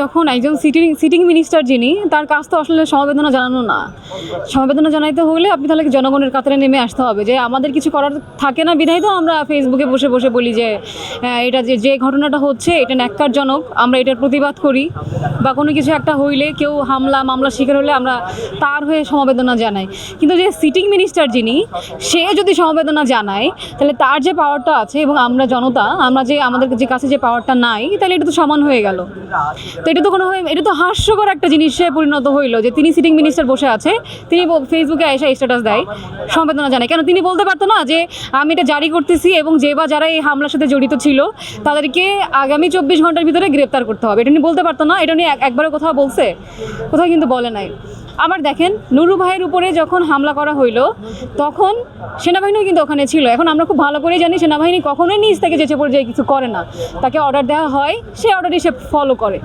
যখন একজন sitting sitting minister যিনি, তার কাজ তো আসলে সমবেদনা জানানো না। সমবেদনা জানাইতে হলে আপনি তাহলে জনগণের কাতারে নেমে আসতে হবে যে আমাদের কিছু করার থাকে না, বিধায় তো আমরা ফেসবুকে বসে বসে বলি যে এটা যে যে ঘটনাটা হচ্ছে, এটা ন্যাক্কারজনক, আমরা এটার প্রতিবাদ করি। বা কোনো কিছু একটা হইলে, কেউ হামলা, মামলা, শিকার হলে আমরা তার হয়ে সমবেদনা জানাই। কিন্তু যে সিটিং মিনিস্টার যিনি, সে যদি সমবেদনা জানায়, তাহলে তার যে পাওয়ারটা আছে এবং আমরা জনতা, আমরা যে, আমাদের যে কাছে যে পাওয়ারটা নাই, তাহলে এটা তো সমান হয়ে গেল। তো এটা তো কোনো এটা তো হাস্যকর একটা জিনিসে পরিণত হইল যে তিনি সিটিং মিনিস্টার বসে আছে, তিনি ফেসবুকে এসে স্ট্যাটাস দেয়, সম্বেদনা জানায়। কেন? তিনি বলতে পারতো না যে আমি এটা জারি করতেছি এবং যে বা যারা এই হামলার সাথে জড়িত ছিল, তাদেরকে আগামী চব্বিশ ঘণ্টার ভিতরে গ্রেপ্তার করতে হবে। এটা নিয়ে বলতে পারতো না, এটা নিয়ে একবারও কোথাও বলছে, কোথাও কিন্তু বলে নাই। আবার দেখেন, নুরু ভাইয়ের উপরে যখন হামলা করা হইল, তখন সেনাবাহিনীও কিন্তু ওখানে ছিল। এখন আমরা খুব ভালো করেই জানি, সেনাবাহিনী কখনোই নিজ থেকে যেচে পড়ে যায় কিছু করে না। তাকে অর্ডার দেওয়া হয়, সে অর্ডারই সে ফলো করে।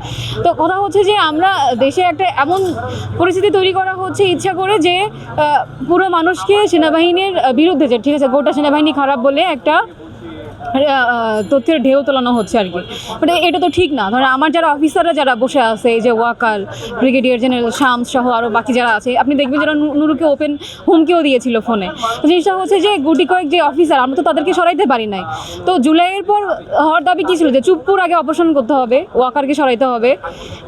তো কথা হচ্ছে যে, আমরা দেশে একটা এমন পরিস্থিতি তৈরি করা হচ্ছে, ইচ্ছা করে যে পুরো মানুষকে সেনাবাহিনীর বিরুদ্ধে যে, ঠিক আছে, গোটা সেনাবাহিনী খারাপ বলে একটা তথ্যের ঢেউ তোলানো হচ্ছে আর কি। মানে এটা তো ঠিক না। ধরো আমার যারা অফিসাররা যারা বসে আছে, এই যে ওয়াকার ব্রিগেডিয়ার জেনারেল শামস সহ আরও বাকি যারা আছে, আপনি দেখবেন যারা নুরুকে ওপেন হুমকিও দিয়েছিল ফোনে জিনিসটা হচ্ছে যে, গুটি কয়েক যে অফিসার আমরা তো তাদেরকে সরাইতে পারি নাই। তো জুলাইয়ের পর হওয়ার দাবি কী ছিল? যে চুপ্পুর আগে অপারেশন করতে হবে ওয়াকারকে সরাইতে হবে।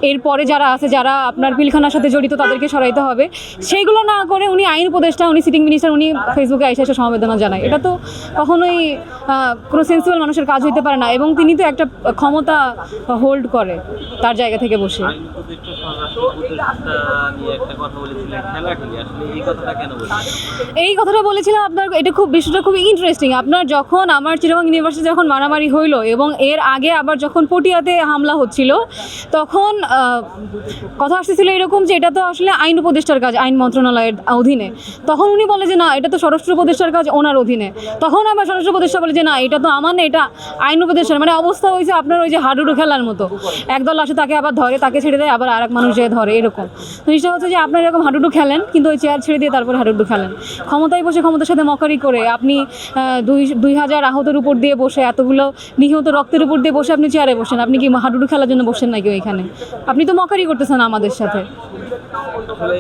এরপরে যারা আছে, যারা আপনার পিলখানার সাথে জড়িত, তাদেরকে সরাইতে হবে। সেইগুলো না করে উনি আইন উপদেষ্টা, উনি সিটিং মিনিস্টার উনি ফেসবুকে এসে এসে সমবেদনা জানায়। এটা তো কখনোই কোনো সেন্সুয়াল মানুষের কাজ হইতে পারে না এবং তিনি তো একটা ক্ষমতা হোল্ড করে তার জায়গা থেকে বসে। এই কথাটা বলেছিলাম আপনার এটা খুব বিষয়টা খুব ইন্টারেস্টিং আপনার যখন আমার চিরবং ইউনিভার্সিটি যখন মারামারি হইল এবং এর আগে আবার যখন পটিয়াতে হামলা হচ্ছিল তখন কথা আসতেছিল এরকম যে এটা তো আসলে আইন উপদেষ্টার কাজ আইন মন্ত্রণালয়ের অধীনে। তখন উনি বলে যে না এটা তো স্বরাষ্ট্র উপদেষ্টার কাজ ওনার অধীনে। তখন আবার স্বরাষ্ট্র উপদেষ্টা বলে যে না এটা তো আমার না এটা আইন উপদেষ্টার মানে অবস্থা হয়েছে আপনার ওই যে হাডুডু খেলার মতো। একদল আসে তাকে আবার ধরে, তাকে ছেড়ে দেয়, আবার আর এক মানুষ যে ধরে, এরকম। জিনিসটা হচ্ছে যে আপনার এরকম হাডুডু খেলেন, কিন্তু ওই চেয়ার ছেড়ে দিয়ে তারপরে হাডুডু খেলেন। ক্ষমতায় বসে, ক্ষমতার সাথে মকারি করে আপনি দুই দুই হাজার আহতের উপর দিয়ে বসে, এতগুলো নিহত রক্তের উপর দিয়ে বসে আপনি চেয়ারে বসেন। আপনি কি হাডুডু খেলার জন্য বসেন নাকি ওইখানে? আপনি তো মকারি করতেছেন আমাদের সাথে। আসলে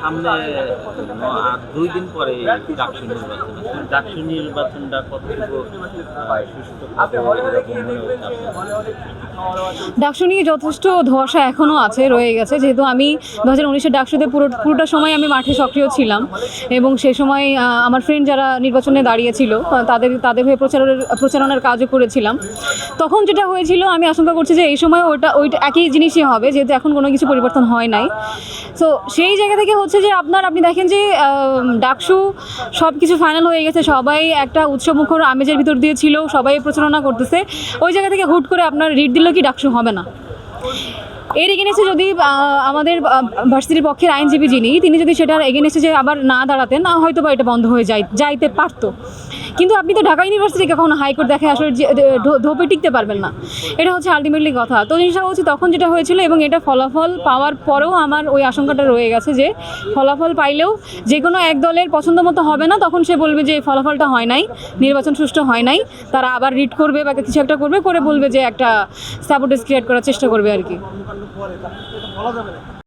সামনে দুই দিন পরে ডাকসু নির্বাচন। ডাকসু নির্বাচনটা কতটুকু? ডাকসু নিয়ে যথেষ্ট ধোঁয়াশা এখনও আছে, রয়ে গেছে। যেহেতু আমি দু হাজার উনিশের ডাকসুতে পুরো, পুরোটা সময় আমি মাঠে সক্রিয় ছিলাম এবং সেই সময় আমার ফ্রেন্ড যারা নির্বাচনে দাঁড়িয়েছিল তাদের তাদের হয়ে প্রচারের, প্রচারণার কাজও করেছিলাম। তখন যেটা হয়েছিল, আমি আশঙ্কা করছি যে এই সময় ওইটা ওইটা একই জিনিসই হবে, যেহেতু এখন কোনো কিছু পরিবর্তন হয় নাই। সো সেই জায়গা থেকে হচ্ছে যে আপনার, আপনি দেখেন যে ডাকসু সব কিছু ফাইনাল হয়ে গেছে। সবাই একটা উৎসবমুখর আমেজের ভিতর দিয়ে ছিল, সবাই প্রচারণা করতেছে। ওই জায়গা থেকে হুট করে আপনার রিট দিল কি, ডাকসু হবে না। এর এগেনেস্টে যদি আমাদের ভার্সিটির পক্ষের আইনজীবী যিনি, তিনি যদি সেটার এগেনেস্টে যে আবার না দাঁড়াতেন, না হয়তো বা এটা বন্ধ হয়ে যাই, যাইতে পারতো। কিন্তু আপনি তো ঢাকা ইউনিভার্সিটি কখনো হাইকোর্ট দেখে আসলে ধোপে টিকতে পারবেন না। এটা হচ্ছে আলটিমেটলি কথা। তো জিনিসটা হচ্ছে তখন যেটা হয়েছিল এবং এটা ফলাফল পাওয়ার পরেও আমার ওই আশঙ্কাটা রয়ে গেছে যে, ফলাফল পাইলেও যে কোনো এক দলের পছন্দ মতো হবে না, তখন সে বলবে যে ফলাফলটা হয় নাই, নির্বাচন সুষ্ঠু হয় নাই। তারা আবার রিট করবে বা কিছু একটা করবে, করে বলবে যে, একটা স্যাবোটেজ ক্রিয়েট করার চেষ্টা করবে আর কি। পরে এটা বলা যাবে না।